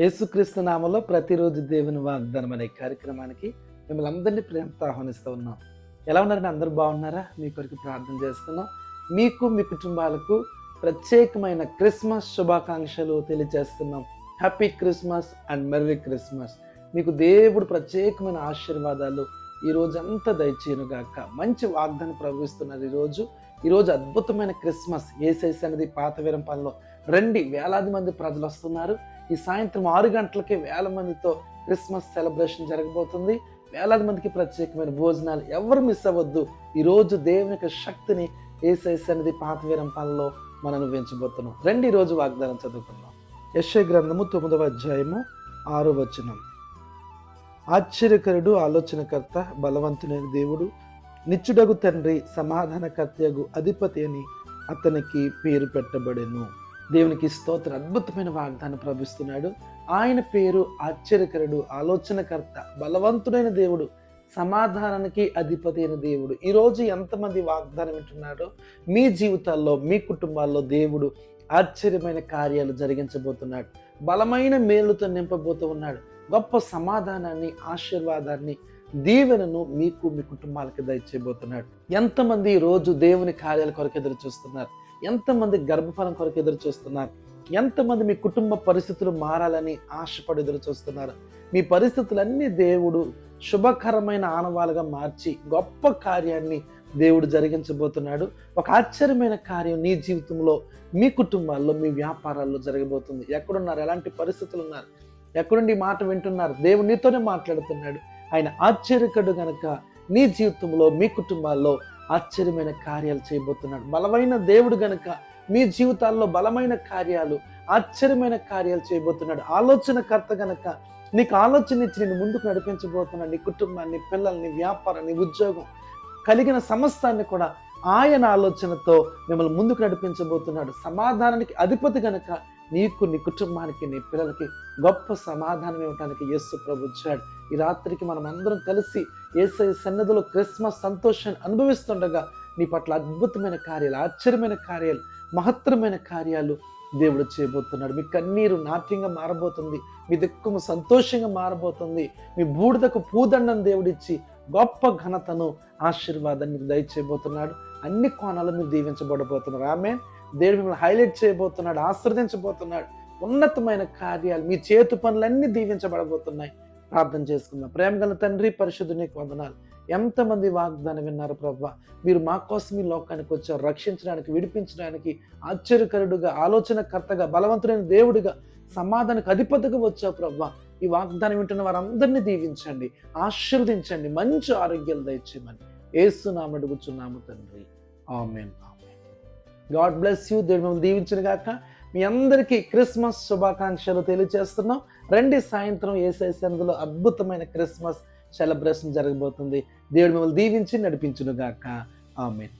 యేసుక్రీస్తు నామలో ప్రతిరోజు దేవుని వాగ్దానం అనే కార్యక్రమానికి మిమ్మల్ని అందరినీ ప్రేమతో ఆహ్వానిస్తూ ఉన్నాం. ఎలా ఉన్నారని అందరూ బాగున్నారా? మీ కొరకు ప్రార్థన చేస్తున్నాం. మీకు మీ కుటుంబాలకు ప్రత్యేకమైన క్రిస్మస్ శుభాకాంక్షలు తెలియజేస్తున్నాం. Happy Christmas and merry Christmas. మీకు దేవుడు ప్రత్యేకమైన ఆశీర్వాదాలు ఈ రోజంతా దయచేయనుగాక మంచి వాగ్దానం ప్రవహిస్తున్నారు ఈరోజు ఈరోజు అద్భుతమైన క్రిస్మస్. ఏసైస్ అనేది పాత పనిలో రండి వేలాది మంది ప్రజలు వస్తున్నారు. ఈ సాయంత్రం ఆరు గంటలకే వేల మందితో క్రిస్మస్ సెలబ్రేషన్ జరగబోతుంది. వేలాది మందికి ప్రత్యేకమైన భోజనాలు ఎవరు మిస్ అవ్వద్దు. ఈరోజు దేవుని యొక్క శక్తిని ఏసై అనేది పాత మనం అనుభవించబోతున్నాం. రెండు ఈరోజు వాగ్దానం చదువుకుందాం. యశ్వ గ్రంథము తొమ్మిదవ అధ్యాయము ఆరో వచనం. ఆశ్చర్యకరుడు ఆలోచనకర్త బలవంతుడైన దేవుడు నిత్యుడగు తండ్రి సమాధానకర్తయగు అధిపతి అని అతనికి పేరు పెట్టబడెను. దేవునికి స్తోత్ర అద్భుతమైన వాగ్దానం ప్రభిస్తున్నాడు ఆయన పేరు ఆశ్చర్యకరుడు ఆలోచనకర్త బలవంతుడైన దేవుడు సమాధానానికి అధిపతి అయిన దేవుడు. ఈరోజు ఎంతమంది వాగ్దానం వింటున్నాడో మీ జీవితాల్లో మీ కుటుంబాల్లో దేవుడు ఆశ్చర్యమైన కార్యాలు జరిగించబోతున్నాడు. బలమైన మేలుతో నింపబోతూ ఉన్నాడు. గొప్ప సమాధానాన్ని ఆశీర్వాదాన్ని దీవెనను మీకు మీ కుటుంబాలకు దయచేయబోతున్నాడు. ఎంతమంది రోజు దేవుని కార్యాల కొరకు ఎదురు చూస్తున్నారు ఎంతమంది గర్భఫలం కొరకు ఎదురు చూస్తున్నారు? ఎంతమంది మీ కుటుంబ పరిస్థితులు మారాలని ఆశపడి ఎదురు చూస్తున్నారు? మీ పరిస్థితులన్నీ దేవుడు శుభకరమైన ఆనవాలుగా మార్చి గొప్ప కార్యాన్ని దేవుడు జరిగించబోతున్నాడు. ఒక ఆశ్చర్యమైన కార్యం నీ జీవితంలో మీ కుటుంబాల్లో మీ వ్యాపారాల్లో జరగబోతుంది. ఎక్కడున్నారు? ఎలాంటి పరిస్థితులు ఉన్నారు? ఎక్కడుండి మాట వింటున్నారు? దేవుడు నీతోనే మాట్లాడుతున్నాడు. ఆయన ఆశ్చర్యకడు గనక నీ జీవితంలో మీ కుటుంబాల్లో ఆశ్చర్యమైన కార్యాలు చేయబోతున్నాడు. బలమైన దేవుడు గనక మీ జీవితాల్లో బలమైన కార్యాలు ఆశ్చర్యమైన కార్యాలు చేయబోతున్నాడు. ఆలోచనకర్త గనక నీకు ఆలోచన ఇచ్చి నేను ముందుకు నడిపించబోతున్నాడు నీ కుటుంబాన్ని పిల్లల్ని వ్యాపారాన్ని ఉద్యోగం కలిగిన సమస్తాన్ని కూడా ఆయన ఆలోచనతో మిమ్మల్ని ముందుకు నడిపించబోతున్నాడు. సమాధానానికి అధిపతి గనక నీకు నీ కుటుంబానికి నీ పిల్లలకి గొప్ప సమాధానం ఇవ్వడానికి యేసు ప్రభు వచ్చాడు. ఈ రాత్రికి మనం అందరం కలిసి ఏసై సన్నిధిలో క్రిస్మస్ సంతోషాన్ని అనుభవిస్తుండగా నీ పట్ల అద్భుతమైన కార్యాలు ఆశ్చర్యమైన కార్యాలు మహత్తరమైన కార్యాలు దేవుడు చేయబోతున్నాడు. మీ కన్నీరు నాట్యంగా మారబోతుంది మీ దుఃఖము సంతోషంగా మారబోతుంది మీ బూడిదకు పూదండం దేవుడిచ్చి గొప్ప ఘనతను ఆశీర్వాదాన్ని దయచేయబోతున్నాడు. అన్ని కోణాలు మీరు దీవించబడబోతున్నారు ఆమె దేవుడు మిమ్మల్ని హైలైట్ చేయబోతున్నాడు ఆశ్రదించబోతున్నాడు ఉన్నతమైన కార్యాలు మీ చేతు పనులన్నీ దీవించబడబోతున్నాయి. ప్రార్థన చేసుకుందాం. ప్రేమ గల తండ్రి పరిశుద్ధునికి వందనాలు. ఎంతమంది వాగ్దానం విన్నారు ప్రభా? మీరు మా కోసం ఈ లోకానికి వచ్చారు. రక్షించడానికి విడిపించడానికి ఆశ్చర్యకరుడుగా ఆలోచనకర్తగా బలవంతుడైన దేవుడిగా సమాధానకు అధిపతిగా వచ్చావు ప్రభా. ఈ వాగ్దానం వింటున్న వారందరినీ దీవించండి ఆశీర్వదించండి. మంచి ఆరోగ్యాలు దయచేయమని. ఏసునామ అడుగుచున్నాము తండ్రి. Amen amen. God bless you. దేవుడు మిమ్మల్ని దీవించిన గాక. మీ అందరికీ క్రిస్మస్ శుభాకాంక్షలు తెలియజేస్తున్నాం రండి సాయంత్రం ఏసై సన్నిధిలో అద్భుతమైన క్రిస్మస్ సెలబ్రేషన్ జరగబోతుంది. దేవుడు మిమ్మల్ని దీవించి నడిపించును గాక. ఆమెన్.